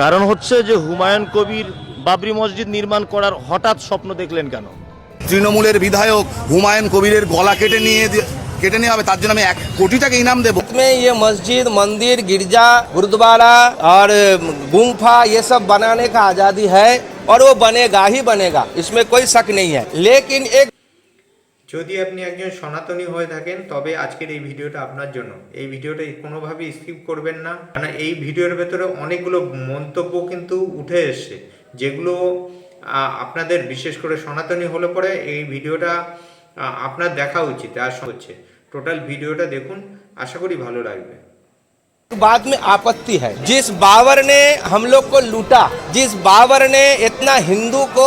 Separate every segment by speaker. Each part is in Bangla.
Speaker 1: কারণ হচ্ছে যে হুমায়ুন কবির বাবরি মসজিদ নির্মাণ করার হঠাৎ স্বপ্ন দেখলেন কেন
Speaker 2: তৃণমূলের বিধায়ক হুমায়ুন কবিরের গলা কেটে নিয়ে দিয়ে- কেটে নেওয়া হবে তার জন্য আমি এক কোটি টাকা ইনাম দেবো
Speaker 3: में ये मस्जिद मंदिर गिरजा गुरुद्वारा और गुम्फा ये सब बनाने का आज़ादी है और वो बनेगा ही बनेगा इसमें कोई शक नहीं है लेकिन एक
Speaker 4: যদি আপনি একজন সনাতনী হয়ে থাকেন তবে আজকের এই ভিডিওটা আপনার জন্য এই ভিডিওটা কোনোভাবেই স্কিপ করবেন না কারণ এই ভিডিওর ভেতরে অনেকগুলো মন্তব্য কিন্তু উঠে এসছে যেগুলো আহ, আপনাদের বিশেষ করে সনাতনী হলে পরে এই ভিডিওটা আহ, আপনার দেখা উচিত আর হচ্ছে টোটাল ভিডিওটা দেখুন আশা করি ভালো লাগবে
Speaker 3: बाद में आपत्ति है जिस बाबर ने हम लोग को लूटा जिस बाबर ने इतना हिंदू को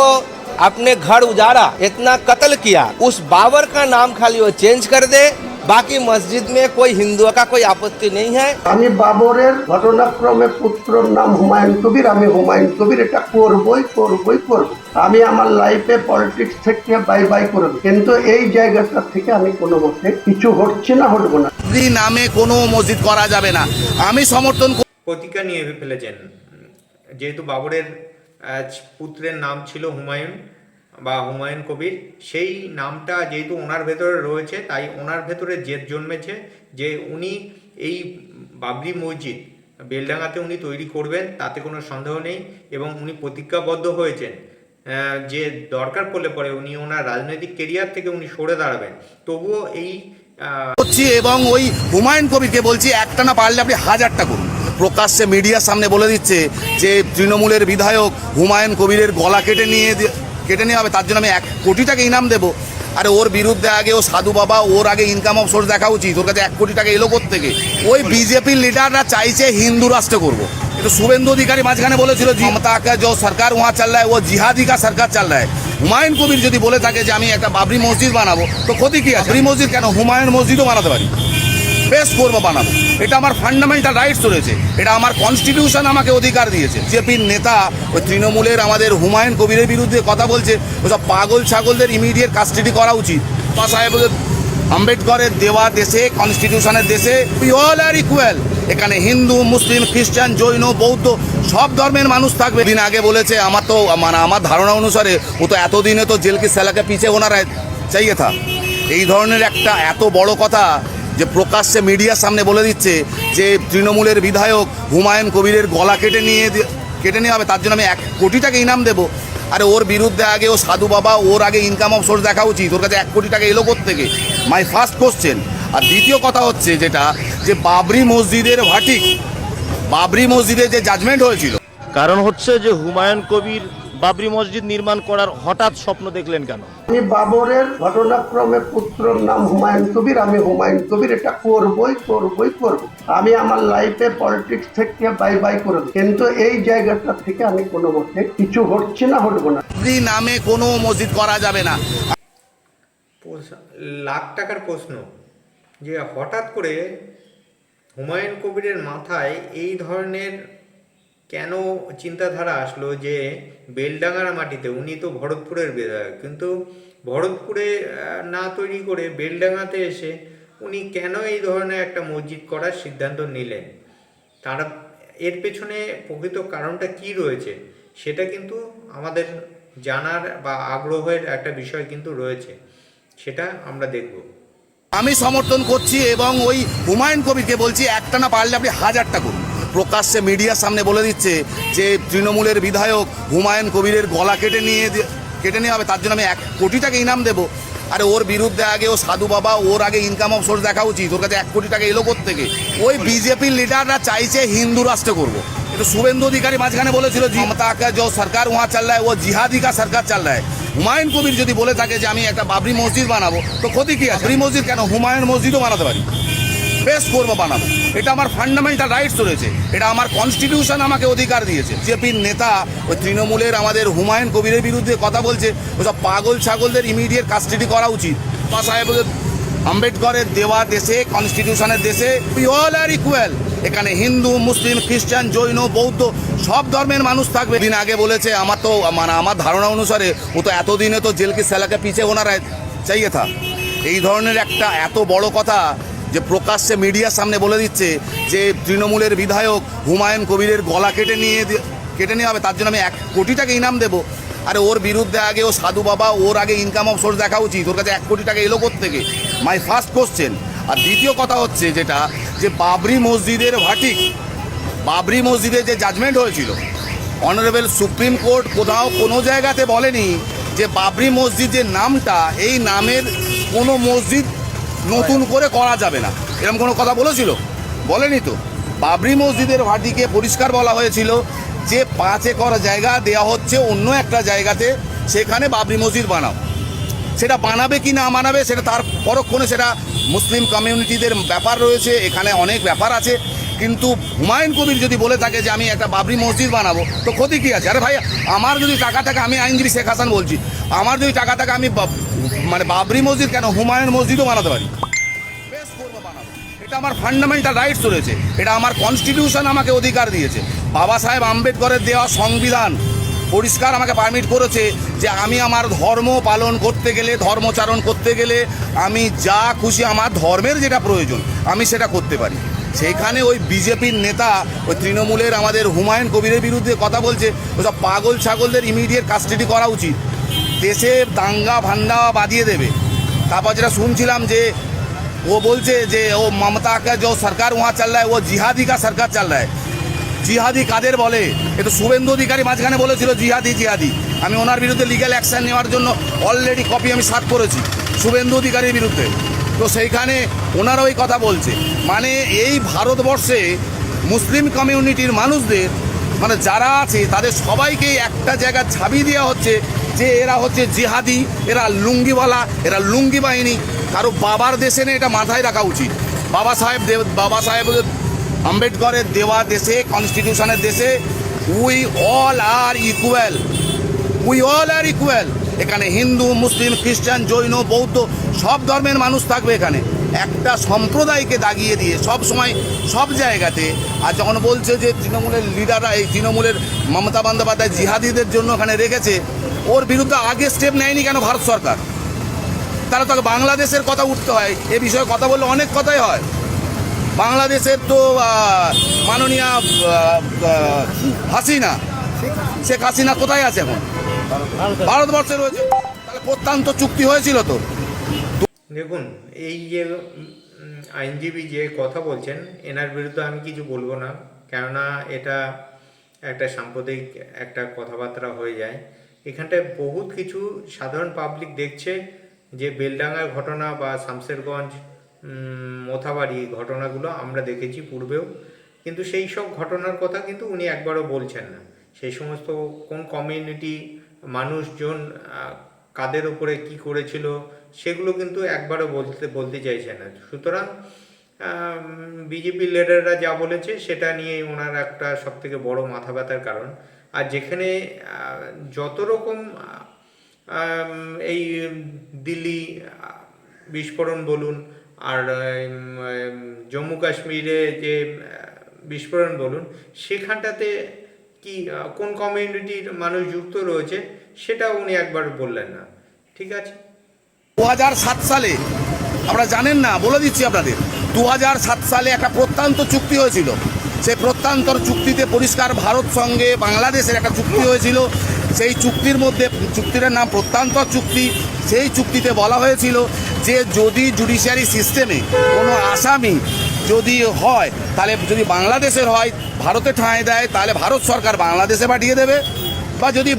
Speaker 3: अपने घर उजाड़ा इतना कत्ल किया उस बाबर का नाम खाली वो चेंज कर दे बाकी मस्जिद में कोई हिंदुओं का कोई आपत्ति नहीं है
Speaker 5: আমি বাবরের ঘটনাক্রমে পুত্রর নাম হুমায়ুন কবির আমি হুমায়ুন কবির এটা করবই করবই করব আমি আমার লাইফে পলিটিক্স থেকে বাই বাই করে দেব। কিন্তু এই জায়গাটা থেকে আমি কোনো মতে কিছু হচ্ছে না হটবো না
Speaker 2: বাবরি নামে কোনো মসজিদ করা যাবে না আমি সমর্থন করি
Speaker 4: প্রতিজ্ঞা নিয়ে ফেলেছেন যেহেতু বাবরের আহ, পুত্রের নাম ছিল হুমায়ুন বা হুমায়ুন কবির। সেই নামটা যেহেতু ওনার ভেতরে রয়েছে, তাই ওনার ভেতরে জেদ জন্মেছে যে উনি এই বাবরি মসজিদ বেলডাঙ্গাতে উনি তৈরি করবেন, তাতে কোনো সন্দেহ নেই এবং উনি প্রতিজ্ঞাবদ্ধ হয়েছেন। যে দরকার পড়লে পরে উনি ওনার রাজনৈতিক কেরিয়ার থেকে উনি সরে দাঁড়াবেন। তবুও এই
Speaker 2: এবং ওই হুমায়ুন কবিরকে বলছি একটা না পারলে আপনি হাজারটা করুন। প্রকাশ্যে মিডিয়ার সামনে বলে দিচ্ছে যে তৃণমূলের বিধায়ক হুমায়ুন কবিরের গলা কেটে নিয়ে কেটে নেওয়া হবে, তার জন্য আমি এক কোটি টাকা ইনাম দেবো। আরে ওর বিরুদ্ধে আগে ও সাধু বাবা, ওর আগে ইনকাম অফ সোর্স দেখা উচিত, ওর কাছে এক কোটি টাকা এলো থেকে ওই বিজেপির লিডাররা চাইছে হিন্দু রাষ্ট্র করব। কিন্তু শুভেন্দু অধিকারী মাঝখানে বলেছিল যে কা যে সরকার ওহা চাল রায় ও জিহাদি কা সরকার চাল রায় হুমায়ুন কবির যদি বলে থাকে যে আমি একটা বাবরি মসজিদ বানাবো, তো ক্ষতি কি আছে? বাবরি মসজিদ কেন? হুমায়ুন মসজিদও বানাতে পারি। বেশ করব বানাবো। এটা আমার ফান্ডামেন্টাল রাইটস রয়েছে। এটা আমার কনস্টিটিউশন আমাকে অধিকার দিয়েছে। বিজেপির নেতা ওই তৃণমূলের আমাদের হুমায়ুন কবিরের বিরুদ্ধে কথা বলছে ওসব পাগল ছাগলদের ইমিডিয়েট কাস্টাডি করা উচিত। বা সাহেব আম্বেদকরের দেওয়া দেশে কনস্টিটিউশনের দেশে উই অল আর ইকুয়াল এখানে হিন্দু, মুসলিম, খ্রিস্টান, জৈন, বৌদ্ধ, সব ধর্মের মানুষ থাকবে। দিন আগে বলেছে, আমার তো মানে আমার ধারণা অনুসারে, ও তো এতদিনে তো জেলকে, সেলাকে পিছিয়ে ওনারা চাইয়ে থা এই ধরনের একটা এত বড় কথা যে প্রকাশ্যে মিডিয়ার সামনে বলে দিচ্ছে যে তৃণমূলের বিধায়ক হুমায়ুন কবিরের গলা কেটে নিয়ে কেটে নেওয়া হবে, তার জন্য আমি এক কোটি টাকা ইনাম দেবো। আরে ওর বিরুদ্ধে আগে ও সাধু বাবা, ওর আগে ইনকাম অফ সোর্স দেখা উচিত, ওর কাছে এক কোটি টাকা এলো থেকে মাই ফার্স্ট কোশ্চেন আর দ্বিতীয় কথা হচ্ছে যেটা, যে বাবরি মসজিদের ভাটিক বাবরি মসজিদে যে জাজমেন্ট হয়েছিল।
Speaker 1: কারণ হচ্ছে যে হুমায়ুন কবির বাবরি মসজিদ নির্মাণ করার হঠাৎ স্বপ্ন দেখলেন কেন?
Speaker 5: আমি বাবরের ঘটনাক্রমে পুত্রর নাম হুমায়ুন কবির আমি হুমায়ুন কবির এটা করবই করবই করব আমি আমার লাইফে পলিটিক্স থেকে বাই বাই করে কিন্তু এই জায়গাটা থেকে আমি কোনো মতে কিছু হচ্ছে না হটবো না।
Speaker 2: নামে কোনো মসজিদ করা যাবে না।
Speaker 4: লাখ টাকার প্রশ্ন যে হঠাৎ করে হুমায়ুন কবিরের মাথায় এই ধরনের কেন চিন্তাধারা আসলো যে বেলডাঙ্গার মাটিতে, উনি তো ভরতপুরের বিধায়ক, কিন্তু ভরতপুরে না তৈরি করে বেলডাঙ্গাতে এসে উনি কেন এই ধরনের একটা মসজিদ করার সিদ্ধান্ত নিলেন? তারা, এর পেছনে প্রকৃত কারণটা কি রয়েছে সেটা কিন্তু আমাদের জানার বা আগ্রহের একটা বিষয় কিন্তু রয়েছে, সেটা আমরা দেখব।
Speaker 2: আমি সমর্থন করছি এবং ওই হুমায়ুন কবিরকে বলছি একটা না পারলে আপনি হাজারটা করুন। প্রকাশ্যে মিডিয়ার সামনে বলে দিচ্ছে যে তৃণমূলের বিধায়ক হুমায়ুন কবিরের গলা কেটে নিয়ে কেটে নেওয়া হবে, তার জন্য আমি এক কোটি টাকা ইনাম দেবো। আর ওর বিরুদ্ধে আগে ও সাধু বাবা, ওর আগে ইনকাম অফ সোর্স দেখা উচিত, ওর কাছে এক কোটি টাকা এলো থেকে ওই বিজেপির লিডাররা চাইছে হিন্দু রাষ্ট্র করব। এটা শুভেন্দু অধিকারী মাঝখানে বলেছিল মমতা তাকে যে সরকার ওয়া চাল ও জিহাদি কা সরকার চাল রায় হুমায়ুন কবির যদি বলে থাকে যে আমি একটা বাবরি মসজিদ বানাবো, তো ক্ষতি কি বাবরি মসজিদ কেন? হুমায়ুন মসজিদও বানাতে পারি। বেশ করব বানাবো। এটা আমার ফান্ডামেন্টাল রাইটস রয়েছে। এটা আমার কনস্টিটিউশন আমাকে অধিকার দিয়েছে। বিজেপির নেতা ওই তৃণমূলের আমাদের হুমায়ুন কবিরের বিরুদ্ধে কথা বলছে, ওসব পাগল ছাগলদের ইমিডিয়েট কাস্টাডি করা উচিত। বা সাহেব আম্বেদকরের দেওয়া দেশে কনস্টিটিউশনের দেশে উই অল আর ইকুয়াল এখানে হিন্দু, মুসলিম, খ্রিস্টান, জৈন, বৌদ্ধ, সব ধর্মের মানুষ থাকবে। দিন আগে বলেছে, আমার তো মানে আমার ধারণা অনুসারে ও তো এতদিনে তো জেলকে, সেলাকে পিছিয়ে ওনারা চাইয়ে থা এই ধরনের একটা এত বড় কথা যে প্রকাশ্যে মিডিয়ার সামনে বলে দিচ্ছে যে তৃণমূলের বিধায়ক হুমায়ুন কবিরের গলা কেটে নিয়ে কেটে নেওয়া হবে, তার জন্য আমি এক কোটি টাকা ইনাম দেবো। আরে ওর বিরুদ্ধে আগে ও সাধু বাবা, ওর আগে ইনকাম অফ সোর্স দেখা উচিত, ওর কাছে এক কোটি টাকা এলো থেকে মাই ফার্স্ট কোশ্চেন আর দ্বিতীয় কথা হচ্ছে যেটা, যে বাবরি মসজিদের ভাটিক বাবরি মসজিদে যে জাজমেন্ট হয়েছিল অনারেবল সুপ্রিম কোর্ট কোথাও কোনো জায়গাতে বলেনি যে বাবরি মসজিদ যে নামটা, এই নামের কোনো মসজিদ নতুন করে করা যাবে না। এরকম কোনো কথা বলেছিল? বলেনি তো। বাবরি মসজিদের ভাটিকে পরিষ্কার বলা হয়েছিল যে পাঁচ একর জায়গা দেয়া হচ্ছে অন্য একটা জায়গাতে, সেখানে বাবরি মসজিদ বানাও। সেটা বানাবে কি না বানাবে সেটা তার পরক্ষণে সেটা মুসলিম কমিউনিটিদের ব্যাপার রয়েছে, এখানে অনেক ব্যাপার আছে। কিন্তু হুমায়ুন কবির যদি বলে থাকে যে আমি একটা বাবরি মসজিদ বানাবো, তো ক্ষতি কী আছে? আরে ভাই, আমার যদি টাকা থাকে, আমি আইনজীবী শেখ হাসান বলছি, আমার যদি টাকা থাকে, আমি মানে বাবরি মসজিদ কেন হুমায়ুন মসজিদও বানাতে পারি? এটা আমার ফান্ডামেন্টাল রাইটস রয়েছে। এটা আমার কনস্টিটিউশন আমাকে অধিকার দিয়েছে। বাবা সাহেব আম্বেদকরের দেওয়া সংবিধান পরিষ্কার আমাকে পারমিট করেছে যে আমি আমার ধর্ম পালন করতে গেলে, ধর্মচারণ করতে গেলে আমি যা খুশি আমার ধর্মের যেটা প্রয়োজন, আমি সেটা করতে পারি। সেইখানে ওই বিজেপির নেতা, ওই তৃণমূলের আমাদের হুমায়ুন কবিরের বিরুদ্ধে কথা বলছে, ওসব পাগল ছাগলদের ইমিডিয়েট কাস্টাডি করা উচিত। দেশে দাঙ্গা ভান্ডা বাঁধিয়ে দেবে। তারপর যেটা শুনছিলাম যে, ও বলছে যে ও মমতাকে যে সরকার ওহা চাল ও জিহাদি কা সরকার চাল রায় জিহাদি কাদের বলে? এ তো শুভেন্দু অধিকারী মাঝখানে বলেছিল জিহাদি জিহাদি। আমি ওনার বিরুদ্ধে লিগ্যাল অ্যাকশন নেওয়ার জন্য অলরেডি কপি আমি সার্চ করেছি, শুভেন্দু অধিকারীর বিরুদ্ধে। তো সেইখানে ওনারা ওই কথা বলছে। মানে এই ভারতবর্ষে মুসলিম কমিউনিটির মানুষদের মানে যারা আছে, তাদের সবাইকে একটা জায়গা ছাবি দেওয়া হচ্ছে যে এরা হচ্ছে জিহাদি, এরা লুঙ্গিওয়ালা, এরা লুঙ্গি বাহিনী। কারও বাবার দেশে না এটা মাথায় রাখা উচিত। বাবা সাহেব দেব, বাবা সাহেব আম্বেদকরের দেওয়া দেশে কনস্টিটিউশনের দেশে we all are equal we all are equal এখানে হিন্দু, মুসলিম, খ্রিস্টান, জৈন, বৌদ্ধ, সব ধর্মের মানুষ থাকবে এখানে। একটা সম্প্রদায়কে দাগিয়ে দিয়ে সব সময়, সব জায়গাতে, আর যখন বলছে যে তৃণমূলের লিডাররা এই তৃণমূলের মমতা বন্দ্যোপাধ্যায় জিহাদিদের জন্য ওখানে রেখেছে, ওর বিরুদ্ধে আগে স্টেপ নেয়নি কেন ভারত সরকার? তারা তাকে বাংলাদেশের কথা উঠতে হয়, এ বিষয়ে কথা বললে অনেক কথাই হয়। বাংলাদেশের তো মাননীয় হাসিনা। শেখ হাসিনা কোথায় আছে এখন? ভারতবর্ষে রয়েছে। তাহলে প্রত্যন্ত চুক্তি হয়েছিল তো।
Speaker 4: দেখুন, এই যে আইনজীবী যে কথা বলছেন, এনার বিরুদ্ধে আমি কিছু বলব না। কেননা এটা একটা সাম্প্রদায়িক একটা কথাবার্তা হয়ে যায়। এখানটায় বহুত কিছু সাধারণ পাবলিক দেখছে যে বেলডাঙ্গার ঘটনা বা শামশেরগঞ্জ মোথাবাড়ি ঘটনাগুলো আমরা দেখেছি পূর্বেও। কিন্তু সেই সব ঘটনার কথা কিন্তু উনি একবারও বলছেন না। সেই সমস্ত কোন কমিউনিটি মানুষজন কাদের উপরে কি করেছিল, সেগুলো কিন্তু একবারও বলতে বলতে চাইছে না। সুতরাং বিজেপি লিডাররা যা বলেছে সেটা নিয়ে ওনার একটা সব থেকে বড় মাথা ব্যথার কারণ। আর যেখানে যত রকম এই দিল্লি বিস্ফোরণ বলুন আর জম্মু কাশ্মীরে যে বিস্ফোরণ বলুন, সেখানটাতে কি কোন কমিউনিটির মানুষ যুক্ত রয়েছে সেটা উনি একবার বললেন না। ঠিক আছে?
Speaker 2: দু সালে, আপনারা জানেন না, বলে দিচ্ছি আপনাদের দু সালে একটা প্রত্যন্ত চুক্তি হয়েছিল। সেই প্রত্যন্তর চুক্তিতে পরিষ্কার ভারত সঙ্গে বাংলাদেশের একটা চুক্তি হয়েছিল। সেই চুক্তির মধ্যে, চুক্তিটার নাম প্রত্যন্তর চুক্তি, সেই চুক্তিতে বলা হয়েছিল যে যদি জুডিশিয়ারি সিস্টেমে কোনো আসামি যদি হয়, তাহলে যদি বাংলাদেশের হয়, ভারতে ঠাঁই দেয়, তাহলে ভারত সরকার বাংলাদেশে পাঠিয়ে দেবে। বা যদি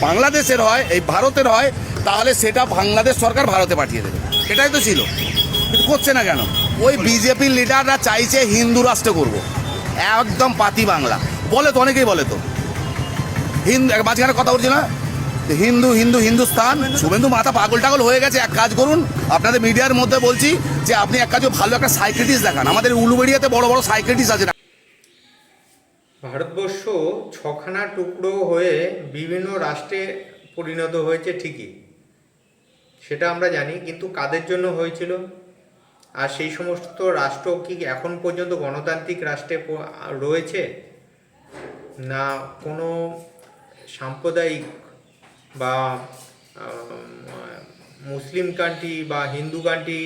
Speaker 2: বাংলাদেশের হয়, এই ভারতের হয়, তাহলে সেটা বাংলাদেশ সরকার ভারতে পাঠিয়ে দেবে। এটাই তো ছিল। করছে না কেন? ওই বিজেপির লিডাররা চাইছে হিন্দু রাষ্ট্র করব। একদম পাতি বাংলা। বলে তো অনেকেই বলে তো। হিন্দু মাঝখানে কথা বলছি না। হিন্দু হিন্দু, হিন্দুস্তান, শুভেন্দু মাথা পাগল টাগল হয়ে গেছে, এক কাজ করুন, আপনাদের মিডিয়ার মধ্যে বলছি যে আপনি এক কাজে ভালো একটা সাইকেটিস্ট দেখান। আমাদের উলুবেড়িয়াতে বড় বড় সাইকেটিস্ট আছে।
Speaker 4: ভারতবর্ষ ছখানা টুকরো হয়ে বিভিন্ন রাষ্ট্রে পরিণত হয়েছে ঠিকই। সেটা আমরা জানি, কিন্তু কাদের জন্য হয়েছিল? আর সেই সমস্ত রাষ্ট্র কি এখন পর্যন্ত গণতান্ত্রিক রাষ্ট্রে রয়েছে? না কোনো সাম্প্রদায়িক বা মুসলিম কান্ট্রি বা হিন্দু কান্ট্রি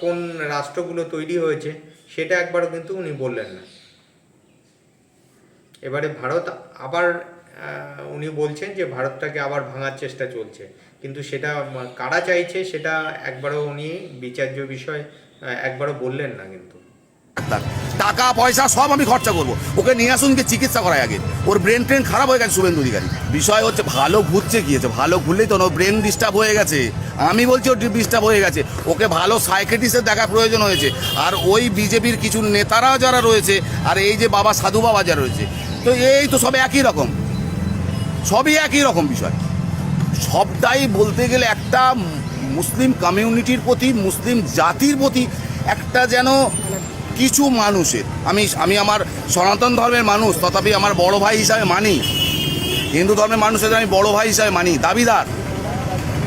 Speaker 4: কোন রাষ্ট্রগুলো তৈরি হয়েছে, সেটা একবারও কিন্তু উনি বললেন না। এবারে ভারত আবার উনি বলছেন যে ভারতটাকে আবার ভাঙার চেষ্টা চলছে। কিন্তু সেটা কারা চাইছে, সেটা একবারও উনি বিচার্য বিষয় একবারও বললেন না কিন্তু।
Speaker 2: টাকা, পয়সা, সব আমি খরচা করব। ওকে নিয়ে আসুন, গিয়ে চিকিৎসা করায় আগে। ওর ব্রেন ট্রেন খারাপ হয়ে গেছে শুভেন্দু অধিকারী। বিষয় হচ্ছে, ভালো ঘুরছে গিয়েছে ভালো ঘুরলেই তো ওর ব্রেন ডিস্টার্ব হয়ে গেছে। আমি বলছি, ওর ডিস্টার্ব হয়ে গেছে। ওকে ভালো সাইকেটিস্টের দেখা প্রয়োজন হয়েছে। আর ওই বিজেপির কিছু নেতারা যারা রয়েছে, আর এই যে বাবা সাধু বাবা যারা রয়েছে, তো এই তো সব একই রকম। সবই একই রকম বিষয়। সবটাই বলতে গেলে একটা মুসলিম কমিউনিটির প্রতি, মুসলিম জাতির প্রতি একটা যেন কিছু মানুষের। আমি আমি আমার সনাতন ধর্মের মানুষ, তথাপি আমার বড় ভাই হিসাবে মানি। হিন্দু ধর্মের মানুষের আমি বড় ভাই হিসাবে মানি, দাবিদার।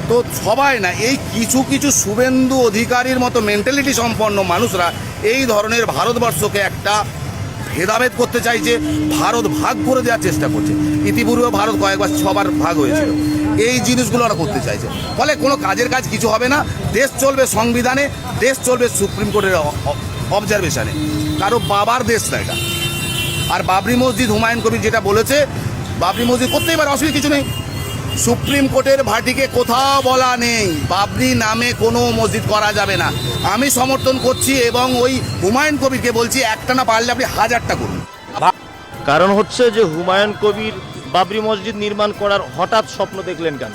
Speaker 2: তো সবাই না, এই কিছু কিছু শুভেন্দু অধিকারীর মতো মেন্টালিটি সম্পন্ন মানুষরা এই ধরনের ভারতবর্ষকে একটা ভেদাভেদ করতে চাইছে ভারত ভাগ করে দেওয়ার চেষ্টা করছে। ইতিপূর্বে ভারত কয়েকবার, ছবার ভাগ হয়েছিল। এই জিনিসগুলো ওরা করতে চাইছে। ফলে কোনো কাজের কাজ কিছু হবে না। দেশ চলবে সংবিধানে, দেশ চলবে সুপ্রিম কোর্টের অবজারভেশনে। কারও বাবার দেশ না এটা। আর বাবরি মসজিদ হুমায়ুন কবির যেটা বলেছে, বাবরি মসজিদ করতেই পারে, অসুবিধা কিছু নেই। সুপ্রিম কোর্টের ভাটিকে কোথাও বলা নেই। বাবরি নামে কোনো মসজিদ করা যাবে না। আমি সমর্থন করছি এবং ওই হুমায়ুন কবিরকে বলছি, একটা না পারলে আপনি হাজারটা করুন।
Speaker 1: কারণ হচ্ছে যে হুমায়ুন কবির বাবরি মসজিদ নির্মাণ করার হঠাৎ স্বপ্ন দেখলেন কেন?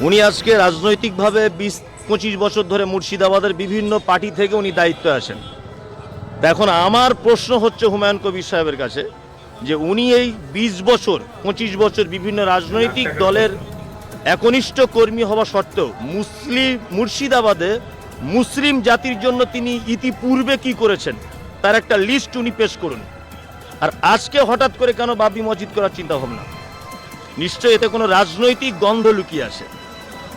Speaker 1: উনি আজকে রাজনৈতিকভাবে বিশ পঁচিশ বছর ধরে মুর্শিদাবাদের বিভিন্ন পার্টি থেকে উনি দায়িত্বে আছেন তা এখন আমার প্রশ্ন হচ্ছে হুমায়ুন কবির সাহেবের কাছে যে উনি এই বিশ বছর, পঁচিশ বছর বিভিন্ন রাজনৈতিক দলের একনিষ্ঠ কর্মী হওয়া সত্ত্বেও মুসলিম মুর্শিদাবাদে মুসলিম জাতির জন্য তিনি ইতিপূর্বে কি করেছেন, তার একটা লিস্ট উনি পেশ করুন। আর আজকে হঠাৎ করে কেন বাবি মসজিদ করার চিন্তা ভাবনা নিশ্চয়ই এতে কোনো রাজনৈতিক গন্ধ লুকিয়ে আছে।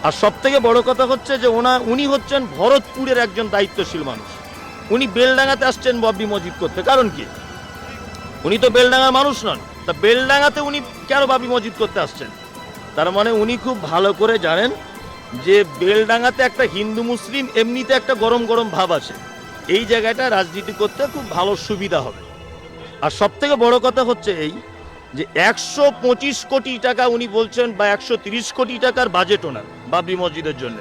Speaker 1: আর সব থেকে বড় কথা হচ্ছে যে ওনা, উনি হচ্ছেন ভরতপুরের একজন দায়িত্বশীল মানুষ। উনি বেলডাঙ্গাতে আসছেন বাবরি মসজিদ করতে। কারণ কি? উনি তো বেলডাঙ্গার মানুষ নন। তা বেলডাঙ্গাতে উনি কেন বাবরি মসজিদ করতে আসছেন? তার মানে উনি খুব ভালো করে জানেন যে বেলডাঙ্গাতে একটা হিন্দু মুসলিম এমনিতে একটা গরম গরম ভাব আছে। এই জায়গাটা রাজনীতি করতে খুব ভালো সুবিধা হবে। আর সব থেকে বড় কথা হচ্ছে এই যে একশো পঁচিশ কোটি টাকা উনি বলছেন বা একশো কোটি টাকার বাজেট ওনার। বাবরি মসজিদের জন্য।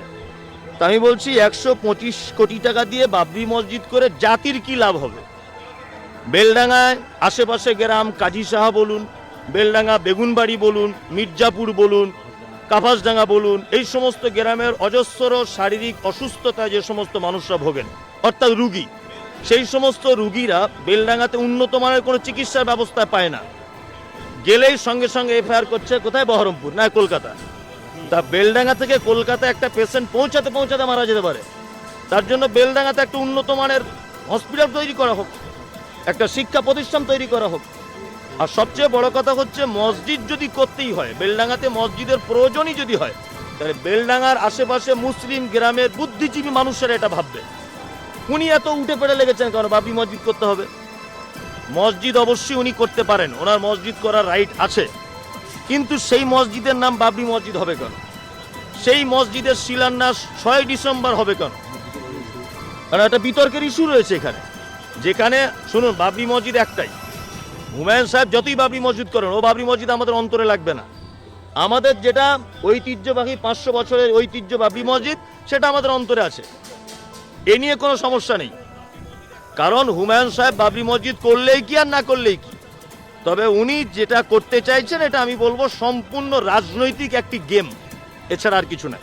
Speaker 1: তা আমি বলছি একশো পঁচিশ কোটি টাকা দিয়ে বাবরি মসজিদ করে জাতির কি লাভ হবে? বেলডাঙায় আশেপাশে গ্রাম কাজী সাহা বলুন, বেলডাঙ্গা বেগুনবাড়ি বলুন, মির্জাপুর বলুন, কাপাসডাঙ্গা বলুন, এই সমস্ত গ্রামের অজস্র শারীরিক অসুস্থতায় যে সমস্ত মানুষরা ভোগেন, অর্থাৎ রুগী, সেই সমস্ত রুগীরা বেলডাঙ্গাতে উন্নত মানের কোনো চিকিৎসার ব্যবস্থা পায় না। গেলেই সঙ্গে সঙ্গে এফআইআর করছে, কোথায়? বহরমপুর, না কলকাতা? তা বেলডাঙ্গা থেকে কলকাতা একটা পেশেন্ট পৌঁছাতে পৌঁছাতে মারা যেতে পারে। তার জন্য বেলডাঙ্গাতে একটা উন্নত মানের হসপিটাল তৈরি করা হোক, একটা শিক্ষা প্রতিষ্ঠান তৈরি করা হোক। আর সবচেয়ে বড় কথা হচ্ছে, মসজিদ যদি করতেই হয়, বেলডাঙ্গাতে মসজিদের প্রয়োজনই যদি হয়, তাহলে বেলডাঙ্গার আশেপাশে মুসলিম গ্রামের বুদ্ধিজীবী মানুষেরা এটা ভাববে। উনি এত উঠে পড়ে লেগেছেন কারণ বাবরি মসজিদ করতে হবে। মসজিদ অবশ্যই উনি করতে পারেন। ওনার মসজিদ করার রাইট আছে। কিন্তু সেই মসজিদের নাম বাবরি মসজিদ হবে কেন? সেই মসজিদের শিলান্যাস ছয় ডিসেম্বর হবে কেন? কারণ একটা বিতর্কের ইস্যু রয়েছে এখানে। যেখানে, শুনুন, বাবরি মসজিদ একটাই। হুমায়ুন সাহেব যতই বাবরি মসজিদ করেন, ও বাবরি মসজিদ আমাদের অন্তরে লাগবে না। আমাদের যেটা ঐতিহ্যবাহী পাঁচশো বছরের ঐতিহ্য বাবরি মসজিদ, সেটা আমাদের অন্তরে আছে। এ নিয়ে কোনো সমস্যা নেই। কারণ হুমায়ুন সাহেব বাবরি মসজিদ করলেই কি আর না করলেই কি? তবে উনি যেটা করতে চাইছেন, এটা আমি বলব সম্পূর্ণ রাজনৈতিক একটি গেম। এছাড়া আর কিছু না।